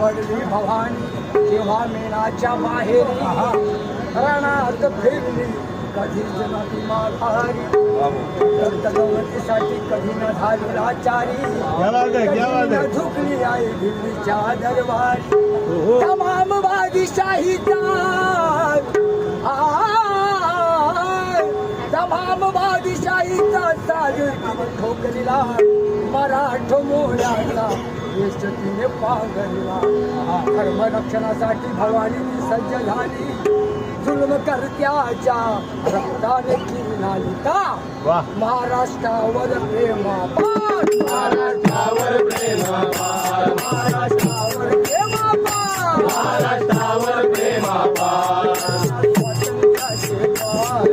पडली भवानी तेव्हा मेनाच्या बाहेरी रणात फिरली कधी नदी माघारी दत्तगवतीसाठी कधी न झाली लाचारी है, है? न झुकली आई दिल्लीच्या दरबारी तमाम बादशाहीचा आय, तमाम बादशाहीचा ताज ठोकलेला मराठ मोळ्याचा देश तिने पांघरला धर्मरक्षणासाठी भवानी सज्ज झाली. जुल्म करत्याच्या रक्ताने किनाली का वाह महाराष्ट्रावर महाराष्ट्रावर प्रेमापार महाराष्ट्रावर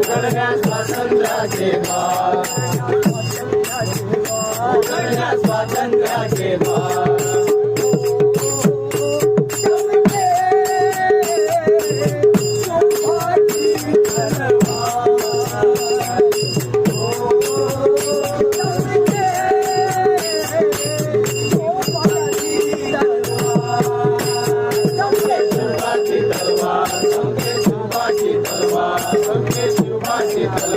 स्वातंत्र्याचे स्वातंत्र्याचे पार लढण्या स्वातंत्र्याचे द्वार शिवाची तलवार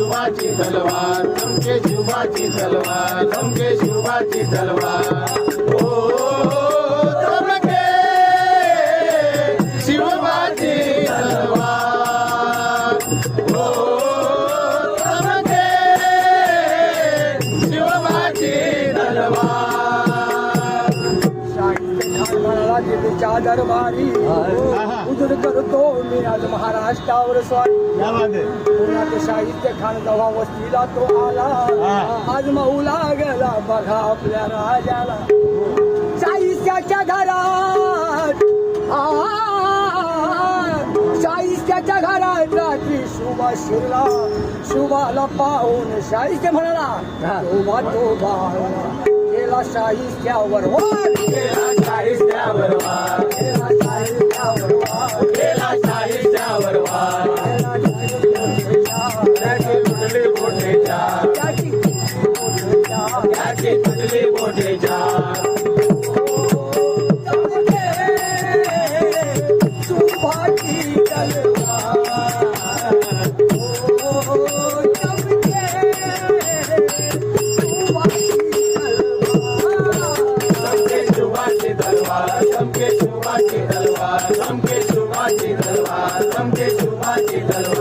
शिवाची तलवार चमके शिवाची तलवार चमके शिवाची तलवार. ओ चमके शिवाची तलवार. ओ चमके शिवाची तलवार. दिल्लीच्या दरबारी. उदर करतो मी आज महाराष्ट्रावर स्वारी. है? पुण्यात साहित्य खान जेव्हा वस्तीला तो आला. आज मऊला गेला बघा आपल्या राजाला. साहित्याच्या घरात. साहित्याच्या घरात रात्री शुभा शिरला. शुभाला पाहून साहित्य म्हणाला तो बाळा. केला साहित्यावर वार केला साहित्यावर वार केला साहित्यावर वार केला साहित्यावर वार केला साहित्यावर वार. त्याची तुटली मोठे चार. त्याची मोठ्या त्याची तुटली मोठे चार. I'm just too much.